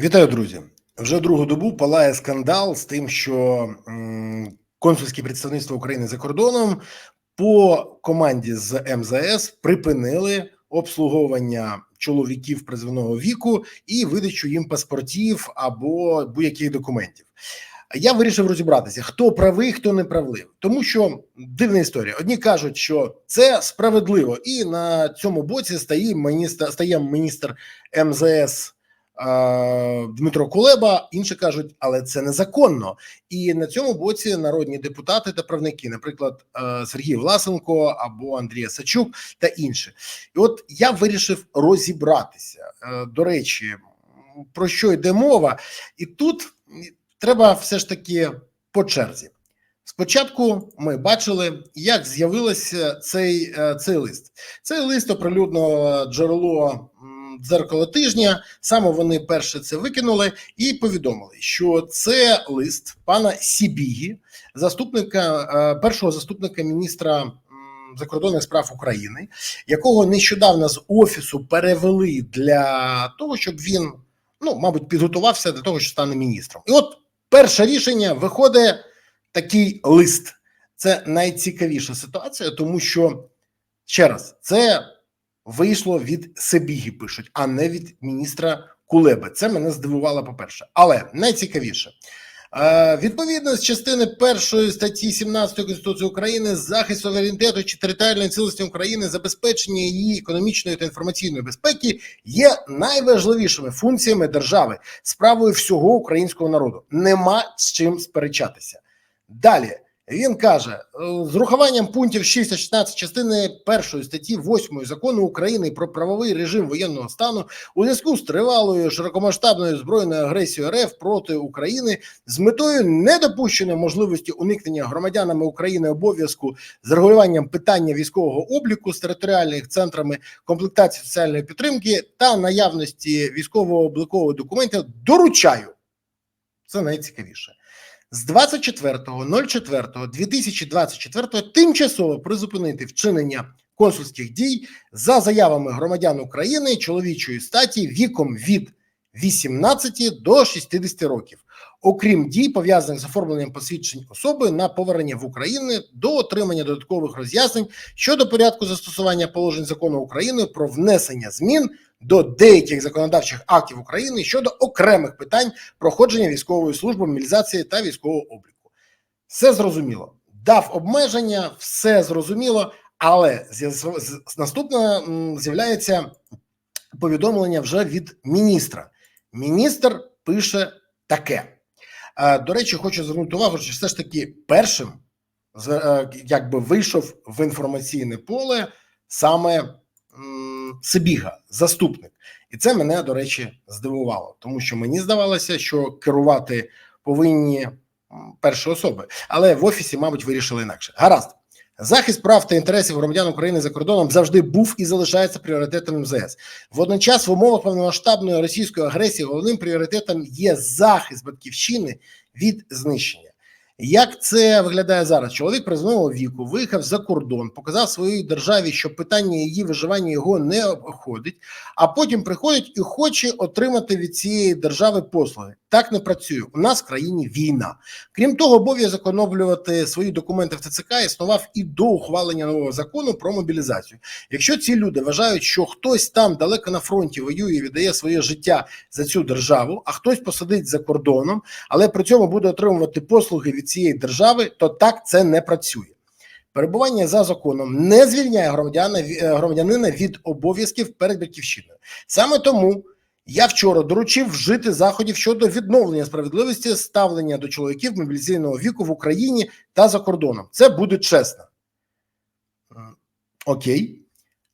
Вітаю, друзі. Вже другу добу палає скандал з тим, що консульське представництво України за кордоном по команді з МЗС припинили обслуговування чоловіків призовного віку і видачу їм паспортів або будь-яких документів. Я вирішив розібратися, хто правий, хто не правий. Тому що дивна історія. Одні кажуть, що це справедливо, і на цьому боці стає міністр, стає міністр МЗС Дмитро Кулеба. Інші кажуть, але це незаконно. І на цьому боці народні депутати та правники, наприклад, е, Сергій Власенко або Андрій Сачук та інші. І от я вирішив розібратися. Е, До речі, про що йде мова, і тут треба все ж таки по черзі. Спочатку ми бачили, як з'явився цей, е, цей лист. Цей лист оприлюднило джерело дзеркало тижня. Саме вони перше це викинули і повідомили, що це лист пана Сібігі, заступника е, першого заступника міністра закордонних справ України, якого нещодавно з офісу перевели для того, щоб він ну, мабуть, підготувався до того, що стане міністром. І от перше рішення виходить такий лист. Це найцікавіша ситуація, тому що ще раз це вийшло від Себіги, пишуть, а не від міністра Кулеби. Це мене здивувало, по-перше. Але найцікавіше. Е, Відповідно з частини першої статті 17 Конституції України захист суверенітету чи територіальної цілості України, забезпечення її економічної та інформаційної безпеки є найважливішими функціями держави, справою всього українського народу. Нема з чим сперечатися. Далі він каже: е, з урахуванням пунктів 6 та 16 частини першої статті 8 закону України про правовий режим воєнного стану у зв'язку з тривалою широкомасштабною збройною агресією РФ проти України з метою недопущення можливості уникнення громадянами України обов'язку з регулюванням питання військового обліку з територіальних центрами комплектації соціальної підтримки та наявності військово-облікових документів доручаю. Це найцікавіше. З 24.04.2024 тимчасово призупинити вчинення консульських дій за заявами громадян України чоловічої статі віком від 18 до 60 років, окрім дій, пов'язаних з оформленням посвідчень особи на повернення в Україну до отримання додаткових роз'яснень щодо порядку застосування положень закону України про внесення змін до деяких законодавчих актів України щодо окремих питань проходження військової служби, мобілізації та військового обліку. Все зрозуміло. Дав обмеження, все зрозуміло, але наступне з'являється повідомлення вже від міністра. Міністр пише таке. Е, До речі, хочу звернути увагу, що все ж таки першим е, якби вийшов в інформаційне поле саме Сибіга, заступник. І це мене, до речі, здивувало, тому що мені здавалося, що керувати повинні перші особи, але в офісі, мабуть, вирішили інакше. Гаразд. Захист прав та інтересів громадян України за кордоном завжди був і залишається пріоритетом МЗС. Водночас, в умовах повномасштабної російської агресії головним пріоритетом є захист батьківщини від знищення. Як це виглядає зараз? Чоловік призовного віку виїхав за кордон, показав своїй державі, що питання її виживання його не обходить, а потім приходить і хоче отримати від цієї держави послуги. Так не працює. У нас в країні війна. Крім того, обов'язок оновлювати свої документи в ТЦК існував і до ухвалення нового закону про мобілізацію. Якщо ці люди вважають, що хтось там далеко на фронті воює і віддає своє життя за цю державу, а хтось посадить за кордоном, але при цьому буде отримувати послуги від цієї держави, то так це не працює. Перебування за законом не звільняє громадяна е, громадянина від обов'язків перед батьківщиною. Саме тому я вчора доручив вжити заходів щодо відновлення справедливості ставлення до чоловіків мобілізаційного віку в Україні та за кордоном. Це буде чесно. Окей.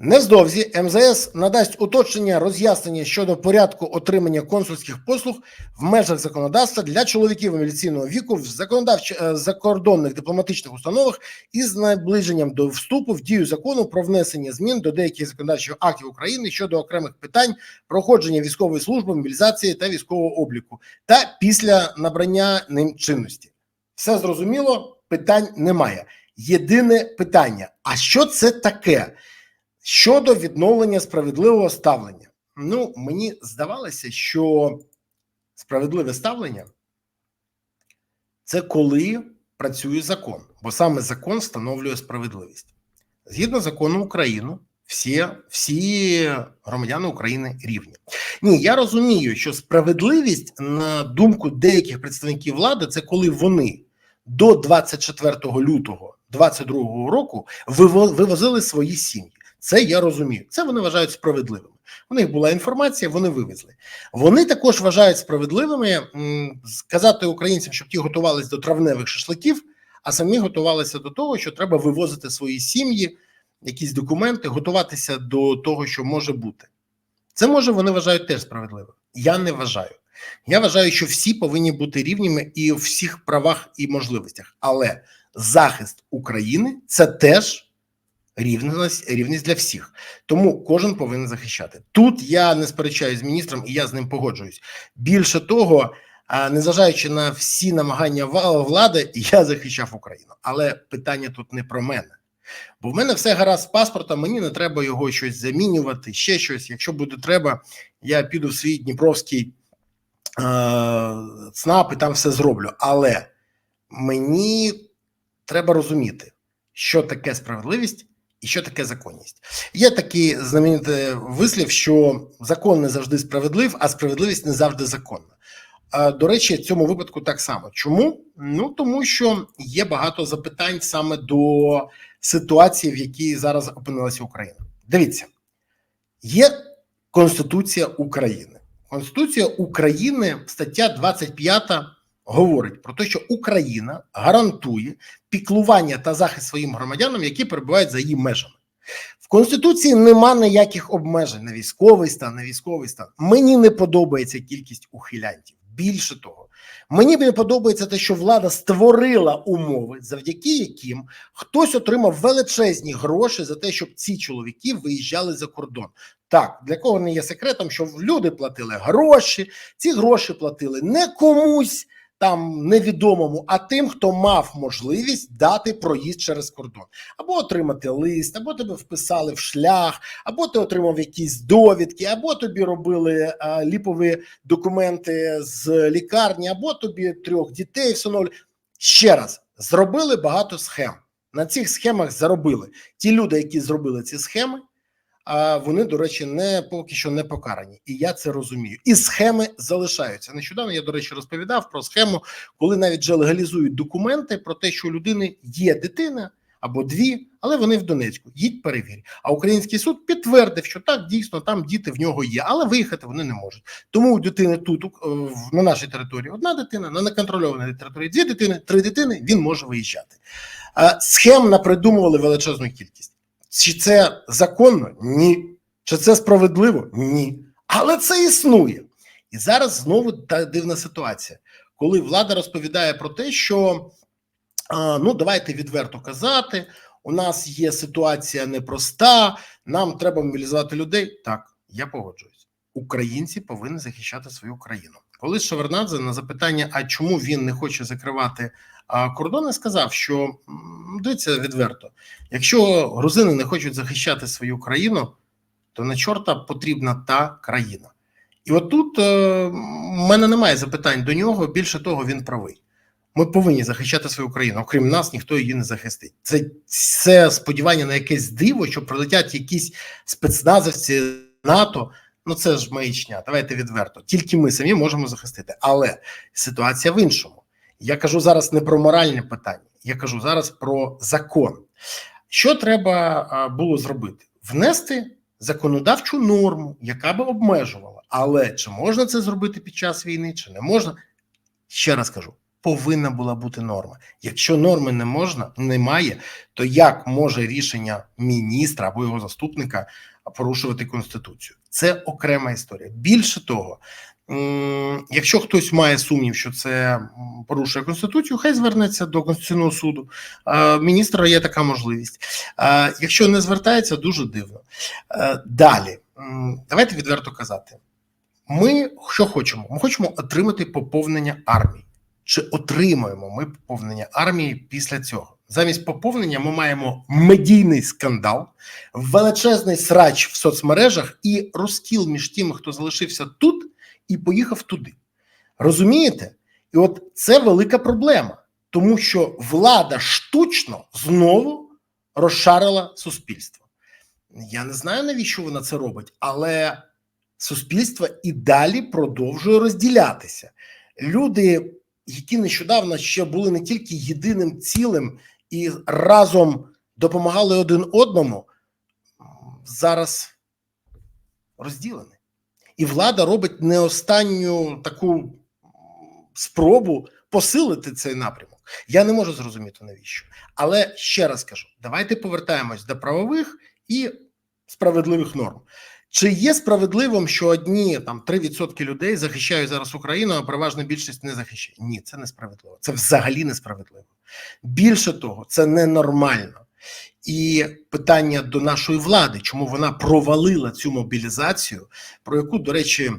Невдовзі МЗС надасть уточнення роз'яснення щодо порядку отримання консульських послуг в межах законодавства для чоловіків мобілізаційного віку в законодавч... е, закордонних дипломатичних установах із наближенням до вступу в дію закону про внесення змін до деяких законодавчих актів України щодо окремих питань проходження військової служби, мобілізації та військового обліку, та після набрання ним чинності. Все зрозуміло, питань немає. Єдине питання: а що це таке? Щодо відновлення справедливого ставлення, ну мені здавалося, що Справедливе ставлення це коли працює закон, бо саме закон встановлює справедливість. Згідно закону України, всі, всі громадяни України рівні. Ні, я розумію, що справедливість, на думку деяких представників влади, це коли вони до 24 лютого 2022 року вивозили свої сім'ї. Це я розумію. Це вони вважають справедливими. У них була інформація, вони вивезли. Вони також вважають справедливими сказати українцям, щоб ті готувалися до травневих шашликів, а самі готувалися до того, що треба вивозити свої сім'ї, якісь документи, готуватися до того, що може бути. Це може вони вважають теж справедливим. Я не вважаю. Я вважаю, що всі повинні бути рівніми і у всіх правах і можливостях. Але захист України це теж рівність, рівність для всіх. Тому кожен повинен захищати. Тут я не сперечаюсь з міністром, і я з ним погоджуюсь. Більше того, незважаючи на всі намагання влади, я захищав Україну. Але питання тут не про мене. Бо в мене все гаразд з паспортом, мені не треба його щось замінювати, ще щось. Якщо буде треба, я піду в свій Дніпровський е, ЦНАП і там все зроблю. Але мені треба розуміти, що таке справедливість і що таке законність. Є такий знаменитий вислів, що закон не завжди справедлив, а справедливість не завжди законна. До речі, в цьому випадку так само. Чому? Ну тому що є багато запитань саме до ситуації, в якій зараз опинилася Україна. Дивіться, є Конституція України. Конституція України, стаття 25 говорить про те, що Україна гарантує піклування та захист своїм громадянам, які перебувають за її межами. В Конституції нема ніяких обмежень на військовий стан, на військовий стан. Мені не подобається кількість ухилянтів. Більше того, мені не подобається те, що влада створила умови, завдяки яким хтось отримав величезні гроші за те, щоб ці чоловіки виїжджали за кордон. Так, для кого не є секретом, що люди платили гроші, ці гроші платили не комусь там невідомому, а тим, хто мав можливість дати проїзд через кордон, або отримати лист, або тебе вписали в шлях, або ти отримав якісь довідки, або тобі робили а, ліпові документи з лікарні, або тобі трьох дітей всинули. Ще раз зробили багато схем. На цих схемах заробили ті люди, які зробили ці схеми. А вони, до речі, не поки що не покарані, і я це розумію. І схеми залишаються. Нещодавно я, до речі, розповідав про схему, коли навіть вже легалізують документи про те, що у людини є дитина або дві, але вони в Донецьку. Їдь перевір. А український суд підтвердив, що так дійсно там діти в нього є, але виїхати вони не можуть. Тому у дитини тут в- на нашій території одна дитина, на неконтрольованій території дві дитини, три дитини. Він може виїжджати. А, Схем напридумували величезну кількість. Чи це законно? Ні. Чи це справедливо? Ні. Але це існує. І зараз знову та дивна ситуація, коли влада розповідає про те, що ну давайте відверто казати, у нас є ситуація непроста, нам треба мобілізувати людей. Так, я погоджуюсь. Українці повинні захищати свою країну. Коли Шевернадзе на запитання, а чому він не хоче закривати а, кордони, сказав, що дивіться відверто, якщо грузини не хочуть захищати свою країну, то на чорта потрібна та країна. І отут е, в мене немає запитань до нього. Більше того, він правий. Ми повинні захищати свою країну. Окрім нас, ніхто її не захистить. Це, це сподівання на якесь диво, що прилетять якісь спецназовці НАТО. Ну це ж маячня. Давайте відверто. Тільки ми самі можемо захистити. Але ситуація в іншому. Я кажу зараз не про моральне питання, я кажу зараз про закон. Що треба було зробити? Внести законодавчу норму, яка би обмежувала. Але чи можна це зробити під час війни, чи не можна? Ще раз кажу: повинна була бути норма. Якщо норми не можна, немає, то як може рішення міністра або його заступника порушувати конституцію? Це окрема історія. Більше того, якщо хтось має сумнів, що це порушує конституцію, хай звернеться до конституційного суду. Міністра є така можливість. Якщо не звертається, дуже дивно. Далі, давайте відверто казати. Ми що хочемо? Ми хочемо отримати поповнення армії. Чи отримаємо ми поповнення армії після цього? Замість поповнення ми маємо медійний скандал, величезний срач в соцмережах і розкіл між тими, хто залишився тут і поїхав туди. Розумієте? І от це велика проблема, тому що влада штучно знову розшарила суспільство. Я не знаю, навіщо вона це робить, але суспільство і далі продовжує розділятися. Люди, які нещодавно ще були не тільки єдиним цілим і разом допомагали один одному, зараз розділені. І влада робить не останню таку спробу посилити цей напрямок. Я не можу зрозуміти навіщо. Але ще раз кажу: давайте повертаємось до правових і справедливих норм. Чи є справедливим, що одні там 3% людей захищають зараз Україну, а переважна більшість не захищає? Ні, це несправедливо. Це взагалі несправедливо. Більше того, це ненормально. І питання до нашої влади, чому вона провалила цю мобілізацію, про яку, до речі,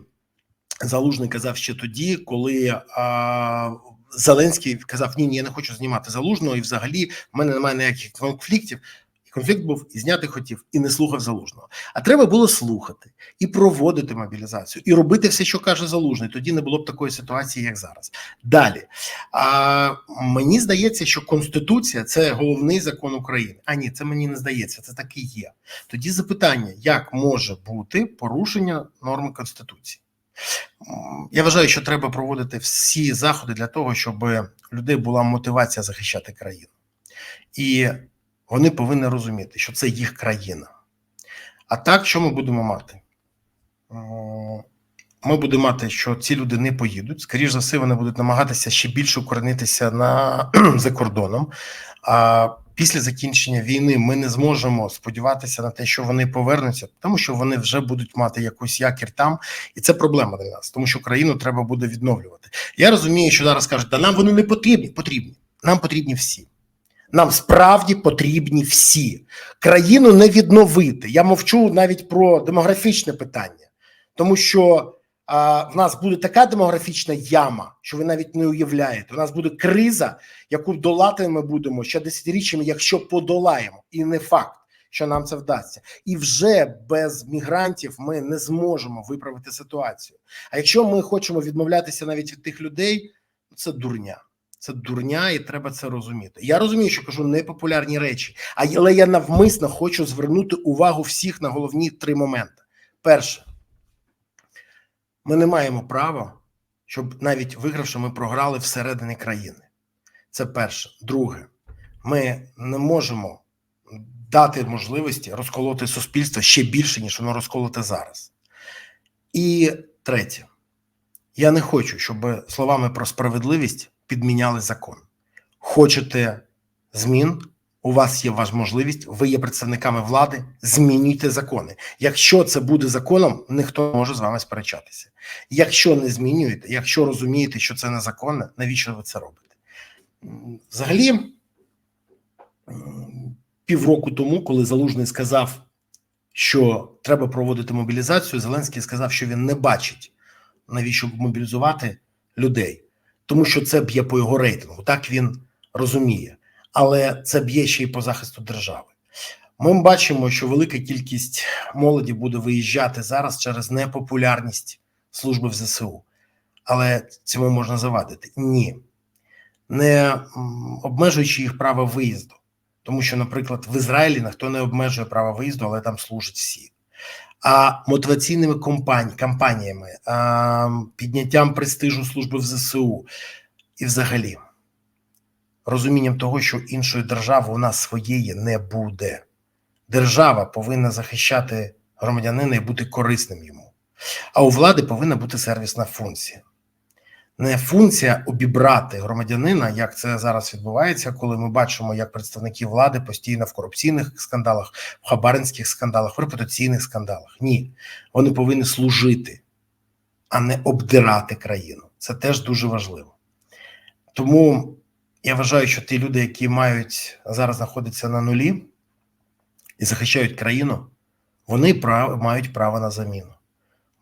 Залужний казав ще тоді, коли а, Зеленський казав: Ні, ні, я не хочу знімати залужного, і взагалі в мене немає ніяких конфліктів. Конфлікт був і зняти хотів, і не слухав залужного. А треба було слухати і проводити мобілізацію, і робити все, що каже залужний. Тоді не було б такої ситуації, як зараз. Далі а, мені здається, що конституція це головний закон України. А ні, це мені не здається. Це так і є. Тоді запитання: як може бути порушення норми конституції? Я вважаю, що треба проводити всі заходи для того, щоб у людей була мотивація захищати країну, і вони повинні розуміти, що це їх країна. А так, що ми будемо мати? Ми будемо мати, що ці люди не поїдуть. Скоріше за все, вони будуть намагатися ще більше укоренитися на за кордоном. А після закінчення війни ми не зможемо сподіватися на те, що вони повернуться, тому що вони вже будуть мати якийсь якір там, і це проблема для нас, тому що країну треба буде відновлювати. Я розумію, що зараз кажуть, да нам вони не потрібні. Потрібні. Нам потрібні всі. Нам справді потрібні всі країну не відновити. Я мовчу навіть про демографічне питання, тому що а, в нас буде така демографічна яма, що ви навіть не уявляєте. У нас буде криза, яку долати ми будемо ще десятиріччями, якщо подолаємо, і не факт, що нам це вдасться. І вже без мігрантів ми не зможемо виправити ситуацію. А якщо ми хочемо відмовлятися навіть від тих людей, це дурня. Це дурня, і треба це розуміти. Я розумію, що кажу непопулярні речі, але я навмисно хочу звернути увагу всіх на головні три моменти. Перше, ми не маємо права, щоб навіть вигравши, ми програли всередині країни. Це перше. Друге, ми не можемо дати можливості розколоти суспільство ще більше, ніж воно розколоте зараз. І третє, я не хочу, щоб словами про справедливість підміняли закон. Хочете змін? У вас є ваша можливість, ви є представниками влади, змінюйте закони. Якщо це буде законом, ніхто не може з вами сперечатися. Якщо не змінюєте, якщо розумієте, що це незаконне, навіщо ви це робите? Взагалі, півроку тому, коли Залужний сказав, що треба проводити мобілізацію, Зеленський сказав, що він не бачить, навіщо мобілізувати людей тому що це б'є по його рейтингу. Так він розуміє, але це б'є ще й по захисту держави. Ми бачимо, що велика кількість молоді буде виїжджати зараз через непопулярність служби в ЗСУ, але цьому можна завадити. Ні, не обмежуючи їх право виїзду, тому що, наприклад, в Ізраїлі ніхто не обмежує право виїзду, але там служать всі а мотиваційними кампаніями, підняттям престижу служби в ЗСУ і, взагалі, розумінням того, що іншої держави у нас своєї не буде. Держава повинна захищати громадянина і бути корисним йому, а у влади повинна бути сервісна функція не функція обібрати громадянина, як це зараз відбувається, коли ми бачимо, як представники влади постійно в корупційних скандалах, в хабаринських скандалах, в репутаційних скандалах. Ні, вони повинні служити, а не обдирати країну. Це теж дуже важливо. Тому я вважаю, що ті люди, які мають зараз знаходяться на нулі і захищають країну, вони прав, мають право на заміну.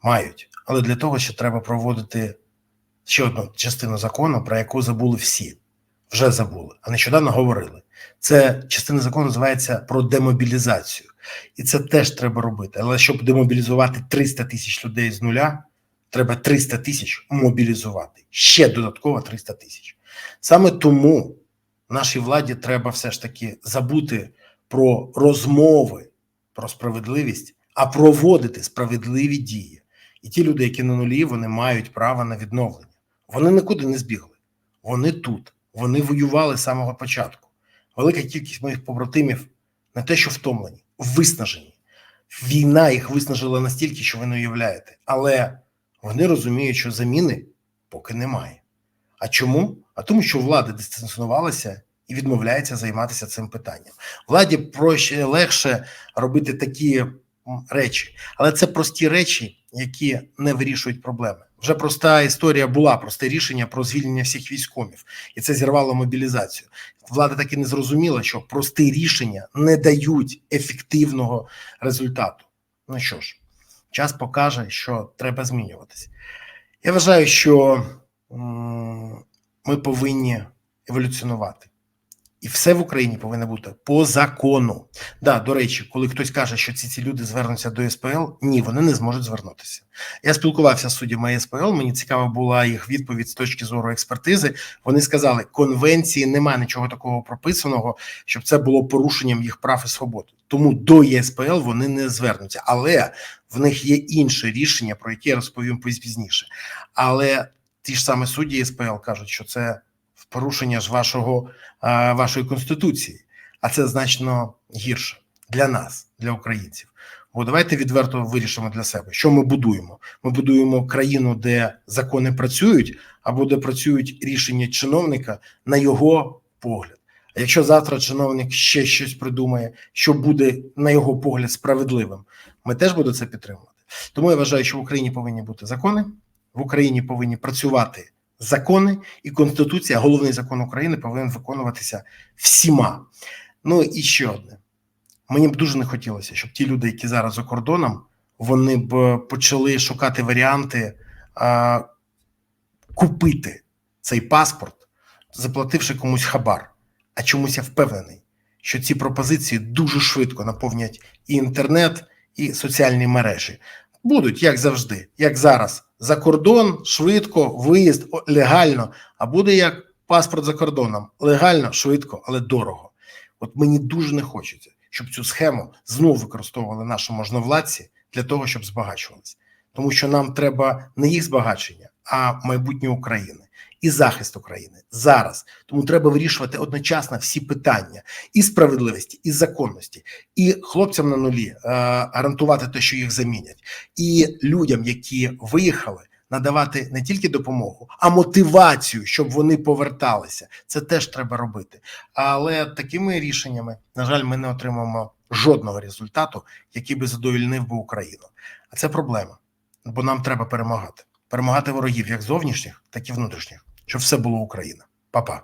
Мають, але для того ще треба проводити ще одну частину закону, про яку забули всі, вже забули, а нещодавно говорили. Це частина закону називається про демобілізацію, і це теж треба робити. Але щоб демобілізувати 300 тисяч людей з нуля, треба 300 тисяч мобілізувати. Ще додатково 300 тисяч. Саме тому нашій владі треба все ж таки забути про розмови про справедливість, а проводити справедливі дії. І ті люди, які на нулі, вони мають право на відновлення. Вони нікуди не збігли. Вони тут, вони воювали з самого початку. Велика кількість моїх побратимів не те, що втомлені, виснажені. Війна їх виснажила настільки, що ви не уявляєте. Але вони розуміють, що заміни поки немає. А чому? А тому, що влада дистанціонувалася і відмовляється займатися цим питанням. Владі проще легше робити такі речі, але це прості речі, які не вирішують проблеми. Вже проста історія була просте рішення про звільнення всіх військомів, і це зірвало мобілізацію. Влада таки не зрозуміла, що прості рішення не дають ефективного результату. Ну що ж, час покаже, що треба змінюватися. Я вважаю, що ми повинні еволюціонувати. І все в Україні повинно бути по закону. Да, до речі, коли хтось каже, що ці ці люди звернуться до СПЛ, ні, вони не зможуть звернутися. Я спілкувався з суддями СПЛ. Мені цікава була їх відповідь з точки зору експертизи. Вони сказали, конвенції немає нічого такого прописаного, щоб це було порушенням їх прав і свобод. Тому до ЄСПЛ вони не звернуться, але в них є інше рішення, про яке я розповім пізніше. Але ті ж самі судді СПЛ кажуть, що це порушення ж вашого вашої конституції, а це значно гірше для нас, для українців. Бо давайте відверто вирішимо для себе, що ми будуємо. Ми будуємо країну, де закони працюють, або де працюють рішення чиновника на його погляд. А якщо завтра чиновник ще щось придумає, що буде на його погляд справедливим, ми теж будемо це підтримувати. Тому я вважаю, що в Україні повинні бути закони, в Україні повинні працювати закони і Конституція, головний закон України, повинен виконуватися всіма. Ну і ще одне. Мені б дуже не хотілося, щоб ті люди, які зараз за кордоном, вони б почали шукати варіанти а, купити цей паспорт, заплативши комусь хабар. А чомусь я впевнений, що ці пропозиції дуже швидко наповнять і інтернет, і соціальні мережі. Будуть як завжди, як зараз за кордон швидко, виїзд легально, а буде як паспорт за кордоном легально, швидко, але дорого. От мені дуже не хочеться, щоб цю схему знову використовували наші можновладці для того, щоб збагачувалися. Тому що нам треба не їх збагачення, а майбутнє України і захист України зараз. Тому треба вирішувати одночасно всі питання і справедливості, і законності, і хлопцям на нулі е, гарантувати те, що їх замінять, і людям, які виїхали. Надавати не тільки допомогу, а мотивацію, щоб вони поверталися. Це теж треба робити. Але такими рішеннями, на жаль, ми не отримаємо жодного результату, який би задовільнив би Україну. А це проблема, бо нам треба перемагати перемагати ворогів як зовнішніх, так і внутрішніх, щоб все було Україна. Па-па.